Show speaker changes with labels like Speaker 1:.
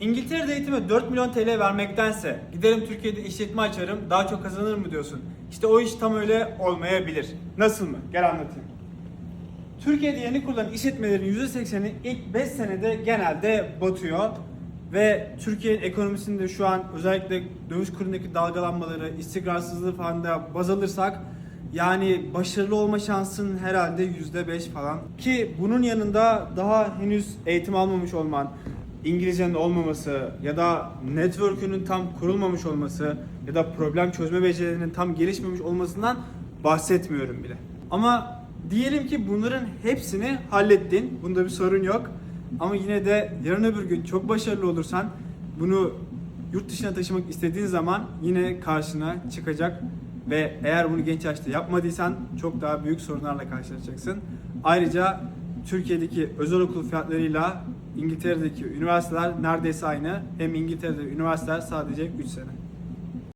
Speaker 1: İngiltere'de eğitime 4 milyon TL vermektense giderim Türkiye'de işletme açarım daha çok kazanır mı diyorsun? İşte o iş tam öyle olmayabilir. Nasıl mı? Gel anlatayım. Türkiye'de yeni kurulan işletmelerin %80'i ilk 5 senede genelde batıyor. Ve Türkiye'nin ekonomisinde şu an özellikle döviz kurundaki dalgalanmaları, istikrarsızlığı falan da baz alırsak yani başarılı olma şansın herhalde %5 falan. Ki bunun yanında daha henüz eğitim almamış olman, İngilizcenin olmaması ya da network'ünün tam kurulmamış olması ya da problem çözme becerilerinin tam gelişmemiş olmasından bahsetmiyorum bile. Ama diyelim ki bunların hepsini hallettin. Bunda bir sorun yok. Ama yine de yarın öbür gün çok başarılı olursan bunu yurt dışına taşımak istediğin zaman yine karşına çıkacak ve eğer bunu genç yaşta yapmadıysan çok daha büyük sorunlarla karşılaşacaksın. Ayrıca Türkiye'deki özel okul fiyatlarıyla İngiltere'deki üniversiteler neredeyse aynı. Hem İngiltere'de üniversiteler sadece 3 sene.